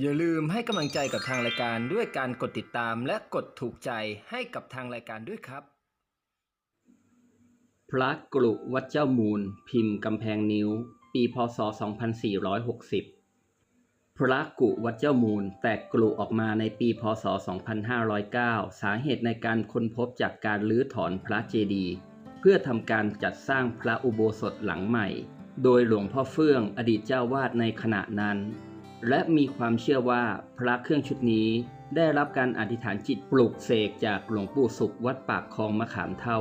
อย่าลืมให้กำลังใจกับทางรายการด้วยการกดติดตามและกดถูกใจให้กับทางรายการด้วยครับ พระกรุวัดเจ้ามูล พิมพ์กำแพงนิ้ว ปีพศ 2460 พระกุวัดเจ้ามูลแตกกรุออกมาในปีพศ 2509 สาเหตุในการค้นพบจากการลื้อถอนพระเจดีย์เพื่อทำการจัดสร้างพระอุโบสถหลังใหม่ โดยหลวงพ่อเฟื่องอดีตเจ้าวาดในขณะนั้น และมีความเชื่อว่าพระเครื่องชุดนี้ได้รับการอธิษฐานจิตปลุกเสกจากหลวงปู่สุขวัดปากคลองมะขามเท่า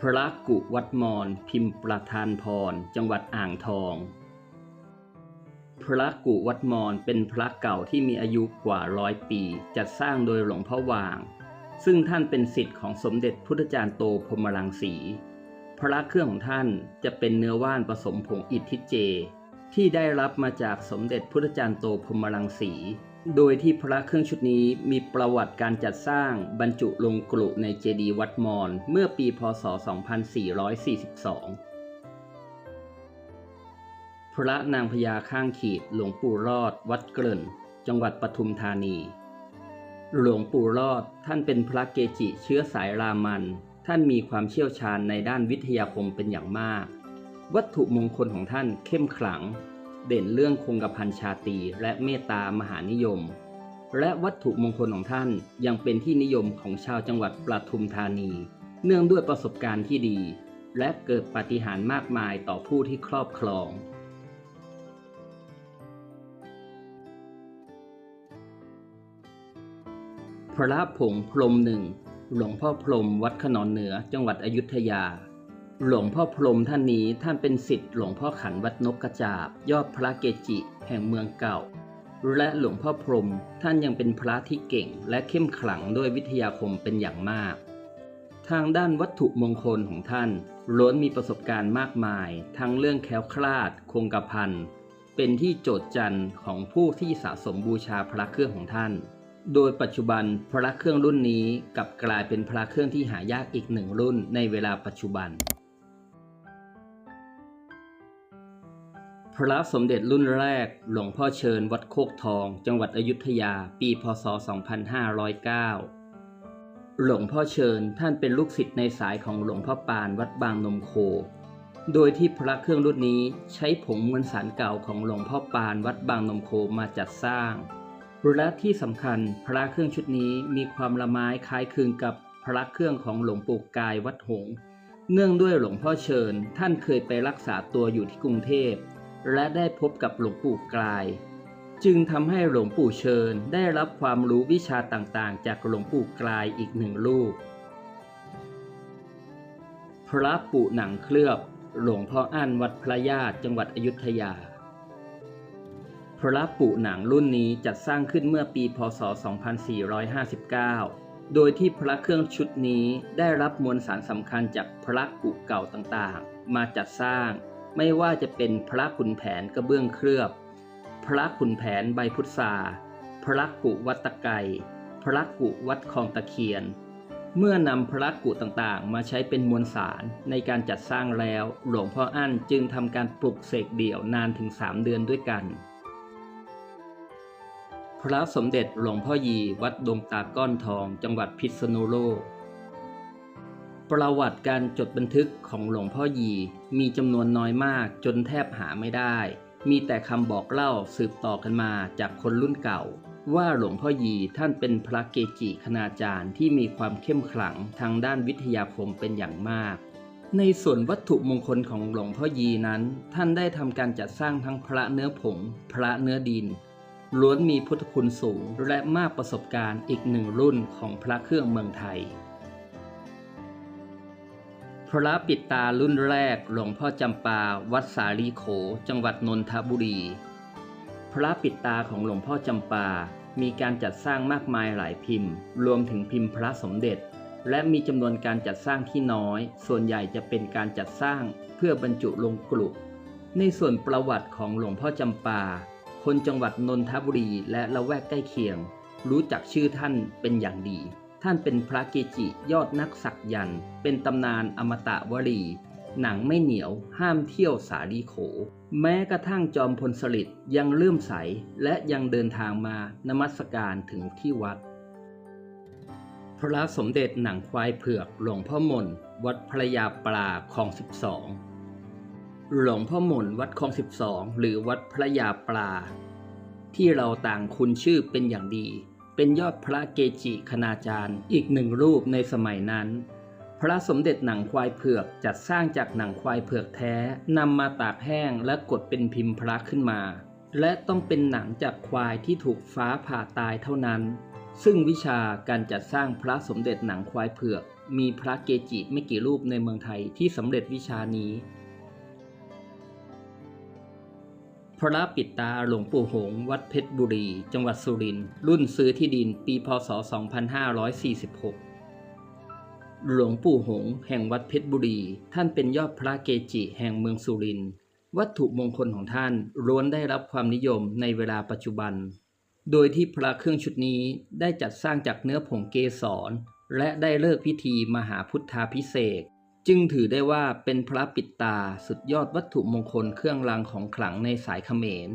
พระกุวัดมอนพิมพ์ประธานพร จังหวัดอ่างทอง พระกุวัดมอนเป็นพระเก่าที่มีอายุกว่าร้อยปี จัดสร้างโดยหลวงพ่อวาง ซึ่งท่านเป็นสิทธิ์ของสมเด็จพุทธจารย์โตพรมรังสี พระเครื่องของท่านจะเป็นเนื้อว่านผสมผงอิฐทิเจ ที่ได้รับมาจากสมเด็จพุทธจารย์โตพรมรังสี โดยที่พระเครื่องชุดนี้มีประวัติการจัดสร้างบรรจุลงกลุในเจดีย์วัดมอญเมื่อปีพศ 2442พระนางพญาข้างขีดหลวงปู่รอด วัดเกริ่น จังหวัดปทุมธานี หลวงปู่รอดท่านเป็นพระเกจิเชื้อสายรามัน ท่านมีความเชี่ยวชาญในด้านวิทยาคมเป็นอย่างมาก วัตถุมงคลของท่านเข้มขลัง เด่นเรื่องคงกระพันชาตีและเมตตามหานิยม และวัตถุมงคลของท่านยังเป็นที่นิยมของชาวจังหวัดปทุมธานี เนื่องด้วยประสบการณ์ที่ดี และเกิดปาฏิหาริย์มากมายต่อผู้ที่ครอบครอง พระผงพรมหนึ่งหลวงพ่อพรมวัดขนอนเหนือจังหวัดอยุธยา หลวงพ่อพรมท่านนี้ท่านเป็นศิษย์หลวงพ่อขันวัดนกกระจาบ ยอดพระเกจิแห่งเมืองเก่า และหลวงพ่อพรมท่านยังเป็นพระที่เก่ง และเข้มขลังด้วยวิทยาคมเป็นอย่างมาก ทางด้านวัตถุมงคลของท่านล้วนมีประสบการณ์มากมาย ทั้งเรื่องแคล้วคลาด คงกระพันเป็นที่โจทย์จันของผู้ที่สะสมบูชาพระเครื่องของท่าน โดยปัจจุบันพระเครื่องรุ่นนี้กลับกลายเป็นพระเครื่องที่หายากอีกหนึ่งรุ่นในเวลาปัจจุบัน พระสมเด็จรุ่นแรกหลวงพ่อเชิญวัดโคกทอง จังหวัดอยุธยา ปีพศ 2509 หลวงพ่อเชิญท่านเป็นลูกศิษย์ในสายของหลวงพ่อปานวัดบางนมโค โดยที่พระเครื่องรุ่นนี้ใช้ผงมวลสารเก่าของหลวงพ่อปานวัดบางนมโคมาจัดสร้าง และที่สำคัญพระเครื่องชุดนี้มีความละไม้คล้ายคลึงกับพระเครื่องของหลวงปู่กายวัดหง เนื่องด้วยหลวงพ่อเชิญ ท่านเคยไปรักษาตัวอยู่ที่กรุงเทพ และได้พบกับหลวงปู่กลาย จึงทำให้หลวงปู่เชิญได้รับความรู้วิชาต่างๆ จากหลวงปู่กลายอีกหนึ่งลูก พระปุหนังเคลือบ หลวงพ่ออั้นวัดพระญาติจังหวัดอยุธยา พระปุหนังรุ่นนี้จัดสร้างขึ้นเมื่อปีพศ 2459 โดยที่พระเครื่องชุดนี้ได้รับมวลสารสำคัญจากพระกุเก่าต่างๆ มาจัดสร้าง ไม่ว่าจะเป็นพระขุนแผนกระเบื้องเคลือบ พระขุนแผนใบพุทราพระกุวัตะไกพระกุวัดคลองตะเคียน เมื่อนำพระกุต่างๆ มาใช้เป็นมวลสารในการจัดสร้างแล้ว หลวงพ่ออั้นจึงทำการปลุกเสกเดี่ยวนานถึง 3 เดือนด้วยกัน ระสมเด็จหลวงพ่อยีวัดดงตาก้อนทองจังหวัดพิษณุโลก ประวัติการจดบันทึกของหลวงพ่อยีมีจำนวนน้อยมากจนแทบหาไม่ได้ มีแต่คำบอกเล่าสืบต่อกันมาจากคนรุ่นเก่า ว่าหลวงพ่อยีท่านเป็นพระเกจิคณาจารย์ที่มีความเข้มขลังทางด้านวิทยาคมเป็นอย่างมากในส่วนวัตถุมงคลของหลวงพ่อยีนั้น ท่านได้ทำการจัดสร้างทั้งพระเนื้อผง พระเนื้อดิน ล้วนมีพุทธคุณสูงและมากประสบการณ์อีกหนึ่งรุ่นของพระเครื่องเมืองไทย พระปิดตารุ่นแรกหลวงพ่อจำปา วัดสาลีโข จังหวัดนนทบุรี พระปิดตาของหลวงพ่อจำปา มีการจัดสร้างมากมายหลายพิมพ์ รวมถึงพิมพ์พระสมเด็จ และมีจำนวนการจัดสร้างที่น้อย ส่วนใหญ่จะเป็นการจัดสร้างเพื่อบรรจุลงกลุ่ในส่วนประวัติของหลวงพ่อจำปา คนจังหวัดนนทบุรีและละแวกใกล้เคียง รู้จักชื่อท่านเป็นอย่างดี ท่านเป็นพระเกจิยอดนักสักยันเป็นตำนานอมตะวลี หนังไม่เหนียวห้ามเที่ยวสาลีโข แม้กระทั่งจอมพลสฤษดิ์ยังเลื่อมใสและยังเดินทางมานมัสการถึงที่วัด พระสมเด็จหนังควายเผือกหลวงพ่อมนวัดพระยาปลาคลอง 12 หลวงพ่อมนวัดคลอง12หรือวัดพระยาปลา ที่เราต่างคุ้นชื่อเป็นอย่างดี เป็นยอดพระเกจิคณาจารย์ อีกหนึ่งรูปในสมัยนั้น พระสมเด็จหนังควายเผือกจัดสร้างจากหนังควายเผือกแท้นำมาตากแห้งและกดเป็นพิมพ์พระขึ้นมา และต้องเป็นหนังจากควายที่ถูกฟ้าผ่าตายเท่านั้น ซึ่งวิชาการจัดสร้างพระสมเด็จหนังควายเผือก มีพระเกจิไม่กี่รูปในเมืองไทยที่สำเร็จวิชานี้ พระปิดตาหลวงปู่หง วัดเพชรบุรี จังหวัดสุรินทร์รุ่นซื้อที่ดินปีพศ 2546 หลวงปู่หง แห่งวัดเพชรบุรี ท่านเป็นยอดพระเกจิแห่งเมืองสุรินทร์วัตถุมงคลของท่านล้วนได้รับความนิยมในเวลาปัจจุบัน โดยที่พระเครื่องชุดนี้ได้จัดสร้างจากเนื้อผงเกสรและได้เลิกพิธีมหาพุทธาพิเศษ จึงถือได้ว่าเป็นพระปิดตาสุดยอดวัตถุมงคลเครื่องรางของขลังในสายเขมร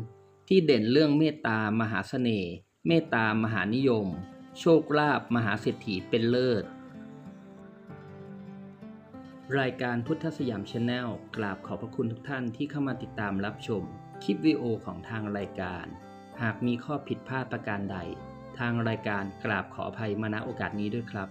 ที่เด่นเรื่องเมตตามหาเสน่ห์เมตตามหานิยม โชคลาภมหาเศรษฐีเป็นเลิศ รายการพุทธสยามชาแนลกราบขอบพระคุณทุกท่านที่เข้ามาติดตามรับชม คลิปวิดีโอของทางรายการ หากมีข้อผิดพลาดประการใด ทางรายการกราบขออภัยมาณโอกาสนี้ด้วยครับ